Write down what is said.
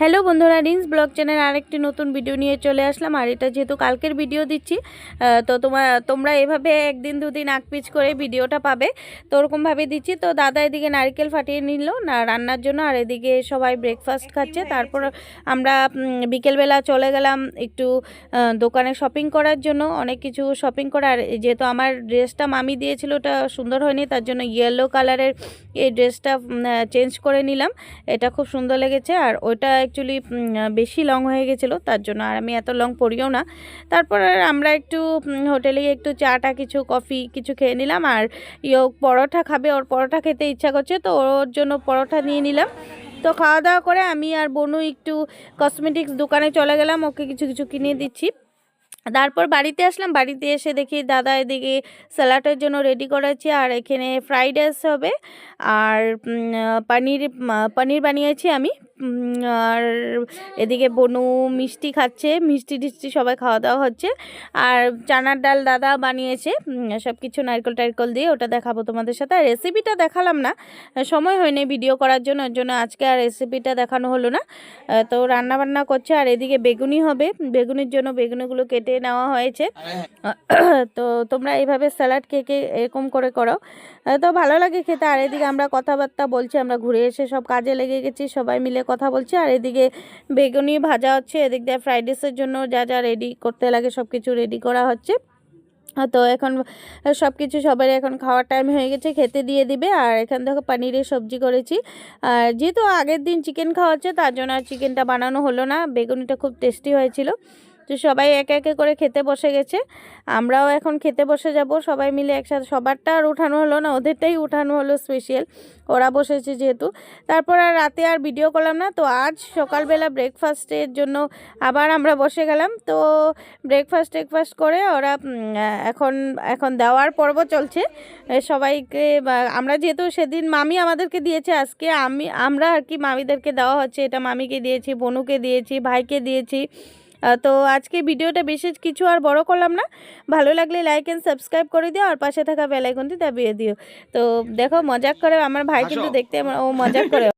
Hello বন্ধুরা, rinse blog channel আরেকটি নতুন ভিডিও নিয়ে চলে আসলাম। আর এটা যেহেতু কালকের ভিডিও দিচ্ছি তো তোমার তোমরা এভাবে একদিন দুদিন আগ পিচ করে ভিডিওটা পাবে। তো ওরকমভাবে দিচ্ছি। তো দাদা এদিকে নারকেল ফাটিয়ে নিল না রান্নার জন্য, আর এদিকে সবাই ব্রেকফাস্ট খাচ্ছে। তারপর আমরা বিকেলবেলা চলে গেলাম একটু দোকানে শপিং করার জন্য। অনেক কিছু শপিং করার যেহেতু আমার ড্রেসটা মামি দিয়েছিল, ওটা সুন্দর হয়নি, তার জন্য ইয়েলো কালারের এই ড্রেসটা চেঞ্জ করে নিলাম। এটা খুব সুন্দর লেগেছে। আর ওটা অ্যাকচুয়ালি বেশি লং হয়ে গেছিল, তার জন্য আর আমি এত লং পরিও না। তারপর আমরা একটু হোটেলে একটু চাটা, কিছু কফি কিছু খেয়ে নিলাম। আর ইয়ে পরোটা খাবে, ওর পরোটা খেতে ইচ্ছা করছে, তো ওর জন্য পরোটা নিয়ে নিলাম। তো খাওয়া দাওয়া করে আমি আর বনু একটু কসমেটিক্স দোকানে চলে গেলাম, ওকে কিছু কিছু কিনে দিচ্ছি। তারপর বাড়িতে আসলাম, বাড়িতে এসে দেখি দাদা এদিকে স্যালাডের জন্য রেডি করেছে, আর এখানে ফ্রাইড রাইস হবে। আর পনির পনির বানিয়েছি আমি। আর এদিকে বনু মিষ্টি খাচ্ছে, মিষ্টি টিষ্টি সবাই খাওয়া দাওয়া হচ্ছে। আর চানার ডাল দাদা বানিয়েছে সব কিছু নারকেল টারকেল দিয়ে ওটা দেখাবো তোমাদের সাথে। আর রেসিপিটা দেখালাম না, সময় হয়নি ভিডিও করার জন্য, ওর জন্য আজকে আর রেসিপিটা দেখানো হলো না। তো রান্না বান্না করছে, আর এদিকে বেগুনি হবে, বেগুনির জন্য বেগুনিগুলো কেটে নেওয়া হয়েছে। তো তোমরা এইভাবে স্যালাড কে কে এরকম করে করো। তো ভালো লাগে খেতে। আর এদিকে আমরা কথাবার্তা বলছি, আমরা ঘুরে এসে সব কাজে লেগে গেছি, সবাই মিলে কথা বলছি, আর এদিকে বেগুনি ভাজা হচ্ছে, এদিক দিয়ে ফ্রাইড রাইসের জন্য যা যা রেডি করতে লাগে সব কিছু রেডি করা হচ্ছে। তো এখন সব কিছু সবার এখন খাওয়ার টাইম হয়ে গেছে, খেতে দিয়ে দিবে। আর এখান থেকে পনিরের সবজি করেছি। আর যেহেতু আগের দিন চিকেন খাওয়া হচ্ছে, তার জন্য আর চিকেনটা বানানো হলো না। বেগুনিটা খুব টেস্টি হয়েছিল। তো সবাই একে একে করে খেতে বসে গেছে। আমরাও এখন খেতে বসে যাব। সবাই মিলে একসাথে, সবারটা আর উঠানো হলো না, ওদেরটাই উঠানো হলো স্পেশাল ওরা বসেছে যেহেতু। তারপর আর রাতে আর ভিডিও করলাম না, তো আজ সকালবেলা ব্রেকফাস্টের জন্য আবার আমরা বসে গেলাম। তো ব্রেকফাস্ট টেকফাস্ট করে ওরা এখন এখন দেওয়ার পর্ব চলছে। সবাইকে আমরা যেহেতু সেদিন মামি আমাদেরকে দিয়েছে, আজকে আমি, আমরা আর কি মামিদেরকে দেওয়া হচ্ছে। এটা মামিকে দিয়েছি, বনুকে দিয়েছি, ভাইকে দিয়েছি। তো আজকে ভিডিওটা বিশেষ কিছু আর বড় করলাম না। ভালো লাগলে লাইক অ্যান্ড সাবস্ক্রাইব করে দিও আর পাশে থাকা বেলাইকনটি দাবিয়ে দিও। তো দেখো মজাক করে আমার ভাই কিন্তু দেখতে ও মজাক করে।